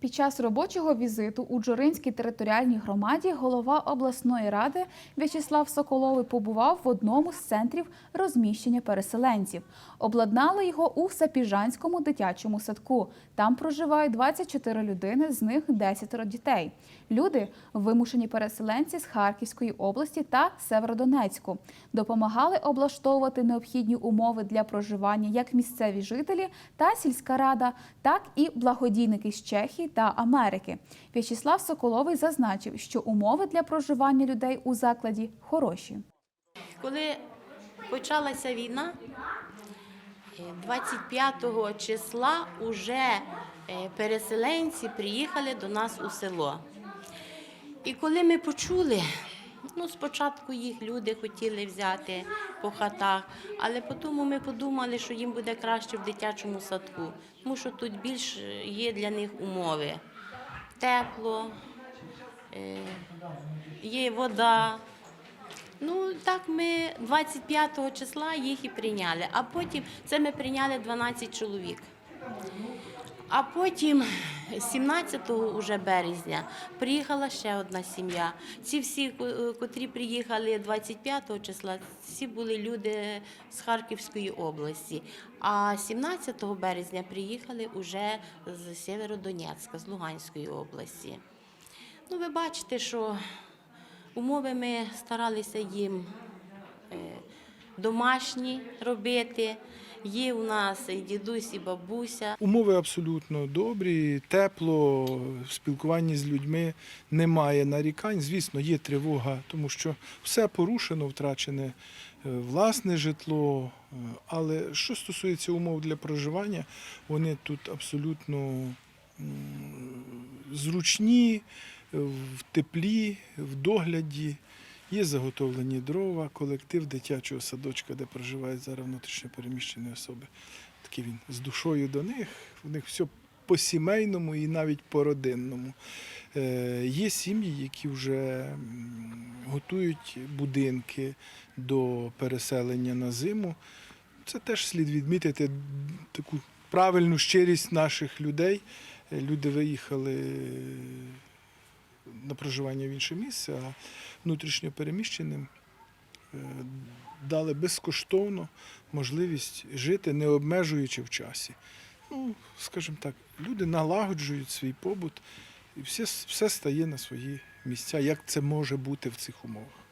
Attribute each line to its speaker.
Speaker 1: Під час робочого візиту у Джоринській територіальній громаді голова обласної ради В'ячеслав Соколовий побував в одному з центрів розміщення переселенців. Обладнали його у Сапіжанському дитячому садку. Там проживають 24 людини, з них 10 дітей. Люди вимушені переселенці з Харківської області та Северодонецьку. Допомагали облаштовувати необхідні умови для проживання як місцеві жителі та сільська рада, так і благодійники з Чехії та Америки. В'ячеслав Соколовий зазначив, що умови для проживання людей у закладі хороші.
Speaker 2: Коли почалася війна, е, 25 числа уже е, переселенці приїхали до нас у село. І коли ми почули, ну спочатку їх люди хотіли взяти по хатах, але потім ми подумали, що їм буде краще в дитячому садку, тому що тут більш є для них умови. Тепло, е, є вода, Ну так ми 25 числа їх і прийняли, а потім це ми прийняли 12 чоловік. А потім 17 уже березня приїхала ще одна сім'я. Ці всі, котрі приїхали 25 числа, всі були люди з Харківської області. А 17 березня приїхали уже з Сєвєродонецька, з Луганської області. Ну, ви бачите, що Умови ми старалися їм е, домашні робити. Є у нас і дідусь, і бабуся.
Speaker 3: Умови абсолютно добрі, тепло, в спілкуванні з людьми немає нарікань. Звісно, є тривога, тому що все порушено, втрачене е, власне житло. Е, Але що стосується умов для проживання, вони тут абсолютно зручні, в теплі, в догляді. Є заготовлені дрова, колектив дитячого садочка, де проживають зараз внутрішньо переміщені особи. Такий він з душою до них. У них все по-сімейному і навіть по-родинному. Е, Є сім'ї, які вже готують будинки до переселення на зиму. Це теж слід відмітити таку правильну щирість наших людей. Е, Люди виїхали на проживання в інше місце, а внутрішньо переміщеним е, дали безкоштовно можливість жити, не обмежуючи в часі. Ну, скажімо так, люди налагоджують свій побут, і все, все стає на свої місця, як це може бути в цих умовах.